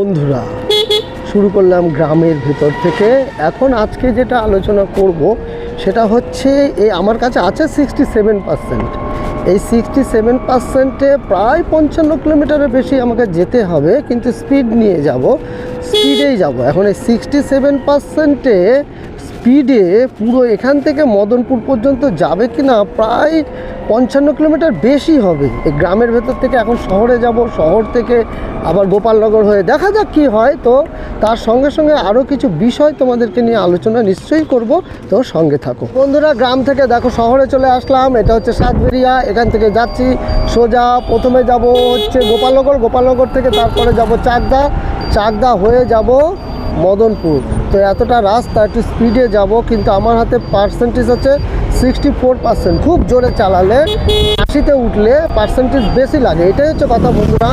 বন্ধুরা, শুরু করলাম গ্রামের ভেতর থেকে। এখন আজকে যেটা আলোচনা করব, সেটা হচ্ছে এই আমার কাছে আছে সিক্সটি সেভেন পার্সেন্ট এই সিক্সটি সেভেন পার্সেন্টে প্রায় পঞ্চান্ন কিলোমিটারের বেশি আমাকে যেতে হবে, কিন্তু স্পিড নিয়ে যাব স্পিডেই যাব। এখন এই সিক্সটি সেভেন পার্সেন্টে স্পিডে পুরো এখান থেকে মদনপুর পর্যন্ত যাবে কি না প্রায় পঞ্চান্ন কিলোমিটার বেশি হবে। এই গ্রামের ভেতর থেকে এখন শহরে যাব, শহর থেকে আবার গোপালনগর হয়ে দেখা যাক কি হয়। তো তার সঙ্গে সঙ্গে আরও কিছু বিষয় তোমাদেরকে নিয়ে আলোচনা নিশ্চয়ই করব। তো সঙ্গে থাকো। বন্ধুরা, গ্রাম থেকে দেখো শহরে চলে আসলাম। এটা হচ্ছে সাতবেরিয়া। এখান থেকে যাচ্ছি। সোজা প্রথমে যাব হচ্ছে গোপালনগর। গোপালনগর থেকে তারপরে যাব চাকদা। চাকদা হয়ে যাব মদনপুর। তো এতটা রাস্তা, একটু স্পিডে যাব, কিন্তু আমার হাতে পার্সেন্টেজ আছে সিক্সটি ফোর পার্সেন্ট খুব জোরে চালালে আশিতে উঠলে পার্সেন্টেজ বেশি লাগে। এটাই হচ্ছে কথা বন্ধুরা।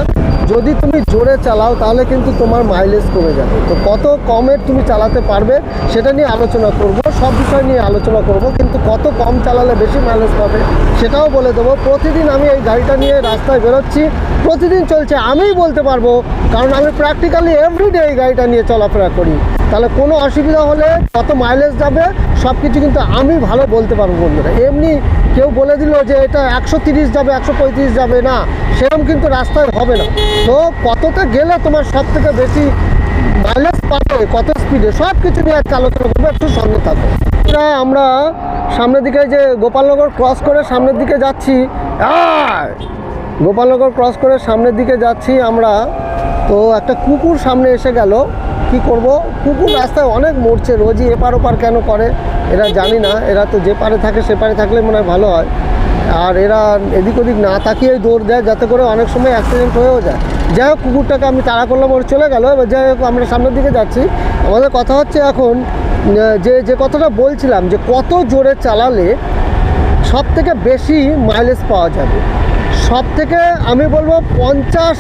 যদি তুমি জোরে চালাও, তাহলে কিন্তু তোমার মাইলেজ কমে যাবে। তো কত কমের তুমি চালাতে পারবে, সেটা নিয়ে আলোচনা করব। সব বিষয় নিয়ে আলোচনা করব, কিন্তু কত কম চালালে বেশি মাইলেজ পাবে, সেটাও বলে দেবো। প্রতিদিন আমি এই গাড়িটা নিয়ে রাস্তায় বেরোচ্ছি। প্রতিদিন চলছে, আমিই বলতে পারব, কারণ আমি প্র্যাকটিক্যালি এভরিডে এই গাড়িটা নিয়ে চলাফেরা করি। তাহলে কোনো অসুবিধা হলে কত মাইলেজ যাবে সব কিছু কিন্তু আমি ভালো বলতে পারব বন্ধুরা। এমনি কেউ বলে দিল যে এটা একশো তিরিশ যাবে, একশো পঁয়ত্রিশ যাবে, না সেরকম কিন্তু রাস্তায় হবে না। তো কতটা গেলে তোমার সব থেকে বেশি মাইলেজ পাবে, কত স্পিডে সব কিছু নিয়ে আজকে আলোচনা করব, একটু সঙ্গে থাকো। এটা আমরা সামনের দিকে যে গোপালনগর ক্রস করে সামনের দিকে যাচ্ছি! গোপালনগর ক্রস করে সামনের দিকে যাচ্ছি আমরা, তো একটা কুকুর সামনে এসে গেল। কি করব? কুকুর রাস্তায় অনেক মরছে, রোজই এপার ওপার কেন করে? এরা জানি না, এরা তো যে পারে থাকে সে পারে থাকলে মনে হয় ভালো হয়। আর এরা এদিক ওদিক না তাকিয়েই দৌড় দেয়, যাতে করে অনেক সময় অ্যাক্সিডেন্ট হয়েও যায়। যাই হোক, কুকুরটাকে আমি তাড়া করলাম, ওর চলে গেল। এবার যাই হোক, আমরা সামনের দিকে যাচ্ছি। আমাদের কথা হচ্ছে এখন যে যে কথাটা বলছিলাম, যে কত জোরে চালালে সব থেকে বেশি মাইলেজ পাওয়া যাবে। সব থেকে আমি বলব পঞ্চাশ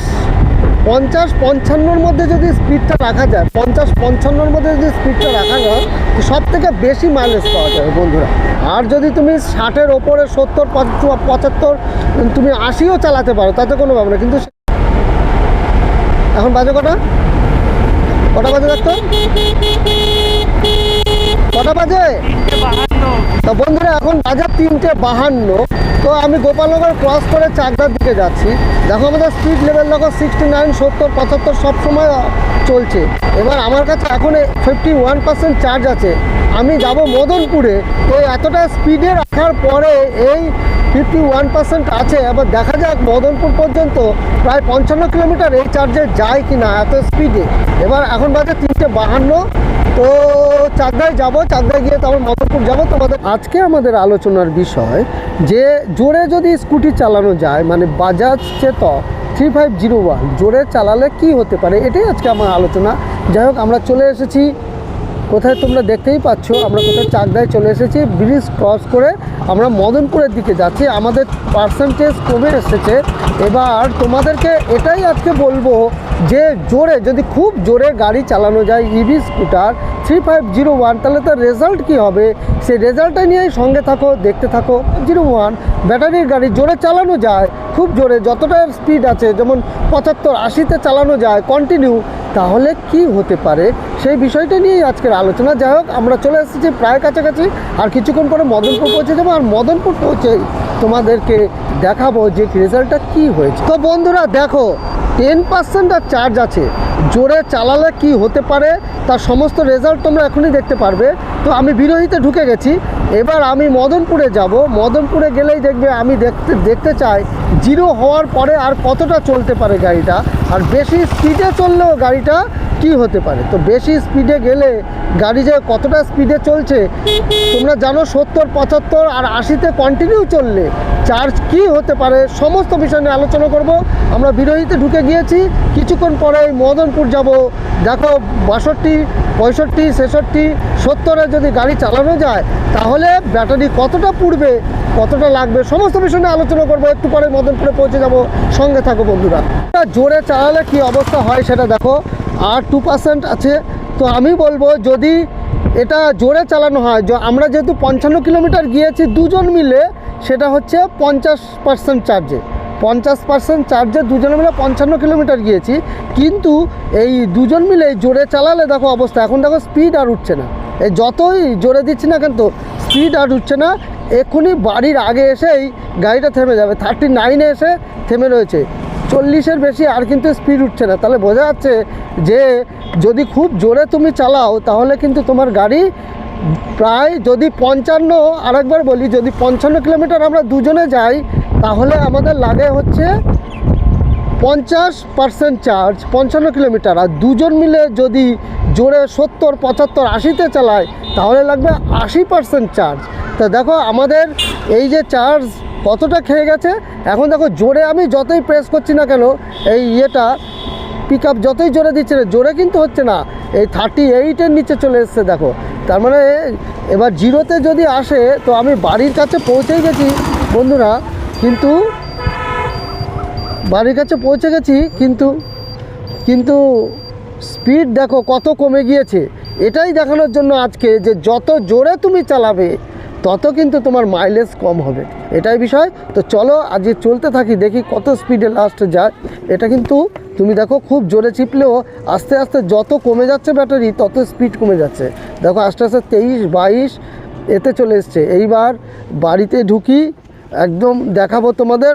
পঞ্চাশ পঞ্চান্নর মধ্যে যদি স্পিডটা রাখা যায়, পঞ্চাশ পঞ্চান্নর মধ্যে যদি স্পিডটা রাখা যায় সব থেকে বেশি মাইলেজ পাওয়া যাবে বন্ধুরা। আর যদি তুমি ষাটের ওপরে সত্তর, পঁচাত্তর তুমি আশিও চালাতে পারো, তাতে কোনো ব্যাপার কিন্তু এখন বাজে কটা? কটা বাজে দেখতো কটা বাজে? তো বন্ধুরা, এখন বাজার তিনটে বাহান্ন। তো আমি গোপালনগর ক্রস করে চাকদার দিকে যাচ্ছি। দেখো আমাদের স্পিড লেভেল দেখো সিক্সটি নাইন সত্তর, পঁচাত্তর সবসময় চলছে। এবার আমার কাছে এখন ফিফটি ওয়ান পার্সেন্ট চার্জ আছে। আমি যাব মদনপুরে। তো এতটা স্পিডে রাখার পরে এই ফিফটি ওয়ান পার্সেন্ট আছে। এবার দেখা যাক মদনপুর পর্যন্ত প্রায় পঞ্চান্ন কিলোমিটার এই চার্জে যায় কি না এত স্পিডে এবার এখন বাজে তিনটে বাহান্ন। তো চাকদায় যাব, চাকদায় গিয়ে তারপর মদনপুর যাব। তোমাদের আজকে আমাদের আলোচনার বিষয় যে জোরে যদি স্কুটি চালানো যায় মানে Bajaj Chetak three five zero one, জোরে চালালে কি হতে পারে? এটাই আজকে আমার আলোচনা। যাই হোক, আমরা চলে এসেছি। কোথায় তোমরা দেখতেই পাচ্ছ, আমরা কোথায় চাকদায় চলে এসেছি। ব্রিজ ক্রস করে আমরা মদনপুরের দিকে যাচ্ছি। আমাদের পার্সেন্টেজ কমে এসেছে। এবার তোমাদেরকে এটাই আজকে বলব যে জোরে, যদি খুব জোরে গাড়ি চালানো যায় EV scooter three five zero one তাহলে তার রেজাল্ট কী হবে? সেই রেজাল্টটা নিয়েই সঙ্গে থাকো, দেখতে থাকো। জিরো ওয়ান ব্যাটারির গাড়ি জোরে চালানো যায়, খুব জোরে, যতটা স্পিড আছে, যেমন পঁচাত্তর আশিতে চালানো যায় কন্টিনিউ তাহলে কি হতে পারে? সেই বিষয়টা নিয়েই আজকের আলোচনা। যাই হোক, আমরা চলে এসেছি প্রায় কাছাকাছি, আর কিছুক্ষণ পরে মদনপুর পৌঁছে যাব। আর মদনপুর পৌঁছেই তোমাদেরকে দেখাবো যে রেজাল্টটা কি হয়েছে। তো বন্ধুরা, দেখো টেন পার্সেন্ট আর চার্জ আছে। জোরে চালালে কি হতে পারে? তার সমস্ত রেজাল্ট তোমরা এখনই দেখতে পারবে। তো আমি বিরোহিতে ঢুকে গেছি। এবার আমি মদনপুরে যাব। মদনপুরে গেলেই দেখবে আমি দেখতে দেখতে চাই জিরো হওয়ার পরে আর কতটা চলতে পারে গাড়িটা। আর বেশি স্পিডে চললেও গাড়িটা কি হতে পারে? তো বেশি স্পিডে গেলে গাড়ি যে কতটা স্পিডে চলছে, তোমরা জানো সত্তর, পঁচাত্তর আর আশিতে কন্টিনিউ চললে। চার্জ কি হতে পারে, সমস্ত বিষয় নিয়ে আলোচনা করব। আমরা বিরোধীতে ঢুকে গিয়েছি। কিছুক্ষণ পরে মদনপুর যাব। দেখো, বাষট্টি, পঁয়ষট্টি, ছেষট্টি, সত্তরে যদি গাড়ি চালানো যায়, তাহলে ব্যাটারি কতটা পুড়বে, কতটা লাগবে, সমস্ত বিষয় নিয়ে আলোচনা করব। একটু পরে মদনপুরে পৌঁছে যাব। সঙ্গে থাকো বন্ধুরা। জোরে চালালে কি অবস্থা হয় সেটা দেখো। আর টু পার্সেন্ট আছে। তো আমি বলব, যদি এটা জোরে চালানো হয়। আমরা যেহেতু পঞ্চান্ন কিলোমিটার গিয়েছি দুজন মিলে, সেটা হচ্ছে পঞ্চাশ পার্সেন্ট চার্জে। পঞ্চাশ পার্সেন্ট চার্জে দুজনে মিলে পঞ্চান্ন কিলোমিটার গিয়েছি, কিন্তু এই দুজন মিলে জোরে চালালে দেখো অবস্থা। এখন দেখো স্পিড আর উঠছে না। এই যতই জোরে দিচ্ছি না কিন্তু স্পিড আর উঠছে না। এক্ষুনি বাড়ির আগে এসেই গাড়িটা থেমে যাবে। থার্টি নাইনে এসে থেমে রয়েছে। চল্লিশের বেশি আর কিন্তু স্পিড উঠছে না। তাহলে বোঝা যাচ্ছে যে যদি খুব জোরে তুমি চালাও, তাহলে কিন্তু তোমার গাড়ি প্রায় যদি পঞ্চান্ন, আরেকবার বলি, যদি পঞ্চান্ন কিলোমিটার আমরা দুজনে যাই, তাহলে আমাদের লাগে হচ্ছে পঞ্চাশ পার্সেন্ট চার্জ পঞ্চান্ন কিলোমিটার। আর দুজন মিলে যদি জোরে সত্তর, পঁচাত্তর, আশিতে চালায়, তাহলে লাগবে আশি পার্সেন্ট চার্জ তা দেখো, আমাদের এই যে চার্জ কতটা খেয়ে গেছে? এখন দেখো, জোরে আমি যতই প্রেস করছি না কেন, এই ইয়েটা পিক যতই জোরে দিচ্ছে জোরে কিন্তু হচ্ছে না। এই থার্টি এইটের নিচে চলে এসছে, দেখো। তার মানে এবার জিরোতে যদি আসে, তো আমি বাড়ির কাছে পৌঁছেই গেছি, বন্ধুরা। কিন্তু, বাড়ির কাছে পৌঁছে গেছি, কিন্তু কিন্তু স্পিড দেখো কত কমে গিয়েছে। এটাই দেখানোর জন্য আজকে যে যত জোরে তুমি চালাবে তত কিন্তু তোমার মাইলেজ কম হবে। এটাই বিষয়। তো চলো আজকে চলতে থাকি, দেখি কত স্পিডে লাস্ট যায়। এটা কিন্তু তুমি দেখো, খুব জোরে চিপলেও আস্তে আস্তে যত কমে যাচ্ছে ব্যাটারি তত স্পিড কমে যাচ্ছে। দেখো, আস্তে আস্তে তেইশ, বাইশ, এতে চলে এসছে। এইবার বাড়িতে ঢুকি, একদম দেখাবো তোমাদের।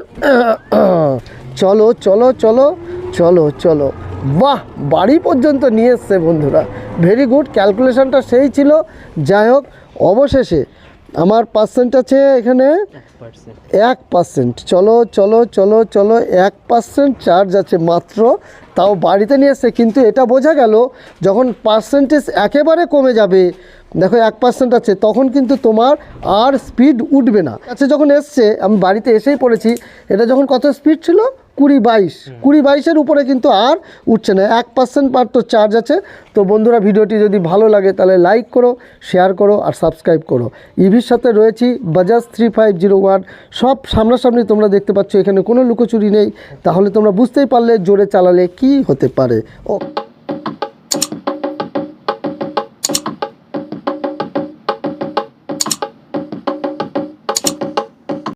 চলো চলো চলো চলো চলো। বাহ! বাড়ি পর্যন্ত নিয়ে এসছে বন্ধুরা। ভেরি গুড ক্যালকুলেশনটা সেই ছিল। যাই হোক, অবশেষে আমার পার্সেন্ট আছে এখানে? এক পার্সেন্ট চলো চলো চলো চলো, এক পার্সেন্ট চার্জ আছে মাত্র। তাও বাড়িতে নিয়ে এসছে, কিন্তু এটা বোঝা গেল, যখন পার্সেন্টেজ একেবারে কমে যাবে, দেখো এক পার্সেন্ট আছে, তখন কিন্তু তোমার আর স্পিড উঠবে না। আচ্ছা যখন এসছে, আমি বাড়িতে এসেই পড়েছি, এটা যখন কত স্পিড ছিল? কুড়ি বাইশ। কুড়ি বাইশের উপরে কিন্তু আর উঠছে না। এক পার্সেন্ট পার তো চার্জ আছে। তো বন্ধুরা ভিডিওটি যদি ভালো লাগে তাহলে লাইক করো শেয়ার করো আর সাবস্ক্রাইব করো। ইভির সাথে রয়েছি Bajaj three five zero one. সব সামনাসামনি তোমরা দেখতে পাচ্ছ এখানে কোনো লুকোচুরি নেই। তাহলে তোমরা বুঝতেই পারলে জোরে চালালে কি হতে পারে। ও